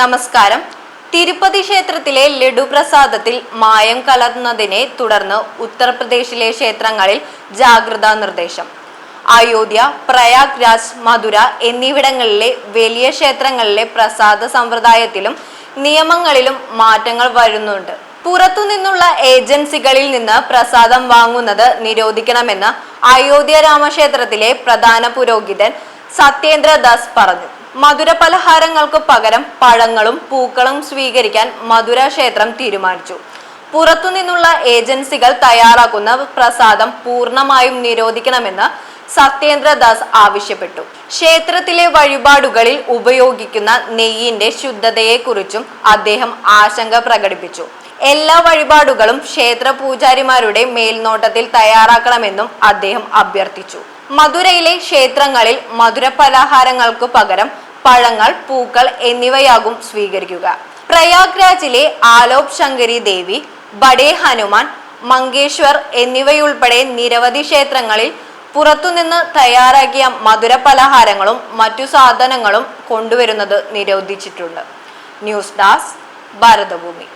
നമസ്കാരം. തിരുപ്പതി ക്ഷേത്രത്തിലെ ലഡു പ്രസാദത്തിൽ മായം കലർന്നതിനെ തുടർന്ന് ഉത്തർപ്രദേശിലെ ക്ഷേത്രങ്ങളിൽ ജാഗ്രതാ നിർദ്ദേശം. അയോധ്യ പ്രയാഗ് രാജ് മധുര എന്നിവിടങ്ങളിലെ വലിയ ക്ഷേത്രങ്ങളിലെ പ്രസാദ സമ്പ്രദായത്തിലും നിയമങ്ങളിലും മാറ്റങ്ങൾ വരുന്നുണ്ട്. പുറത്തുനിന്നുള്ള ഏജൻസികളിൽ നിന്ന് പ്രസാദം വാങ്ങുന്നത് നിരോധിക്കണമെന്ന് അയോധ്യ രാമക്ഷേത്രത്തിലെ പ്രധാന പുരോഹിതൻ സത്യേന്ദ്ര ദാസ് പറഞ്ഞു. മധുര പലഹാരങ്ങൾക്ക് പകരം പഴങ്ങളും പൂക്കളും സ്വീകരിക്കാൻ മധുര ക്ഷേത്രം തീരുമാനിച്ചു. പുറത്തുനിന്നുള്ള ഏജൻസികൾ തയ്യാറാക്കുന്ന പ്രസാദം പൂർണമായും നിരോധിക്കണമെന്ന് സത്യേന്ദ്രദാസ് ആവശ്യപ്പെട്ടു. ക്ഷേത്രത്തിലെ വഴിപാടുകളിൽ ഉപയോഗിക്കുന്ന നെയ്യിന്റെ ശുദ്ധതയെക്കുറിച്ചും അദ്ദേഹം ആശങ്ക പ്രകടിപ്പിച്ചു. എല്ലാ വഴിപാടുകളും ക്ഷേത്ര പൂജാരിമാരുടെ മേൽനോട്ടത്തിൽ തയ്യാറാക്കണമെന്നും അദ്ദേഹം അഭ്യർത്ഥിച്ചു. മധുരയിലെ ക്ഷേത്രങ്ങളിൽ മധുര പലഹാരങ്ങൾക്ക് പകരം പഴങ്ങൾ പൂക്കൾ എന്നിവയാകും സ്വീകരിക്കുക. പ്രയാഗ്രാജിലെ ആലോപ് ശങ്കരി ദേവി ബഡേ ഹനുമാൻ മങ്കേശ്വർ എന്നിവയുൾപ്പെടെ നിരവധി ക്ഷേത്രങ്ങളിൽ പുറത്തുനിന്ന് തയ്യാറാക്കിയ മധുര പലഹാരങ്ങളും മറ്റു സാധനങ്ങളും കൊണ്ടുവരുന്നത് നിരോധിച്ചിട്ടുണ്ട്. ന്യൂസ് ഡാസ് ഭാരതഭൂമി.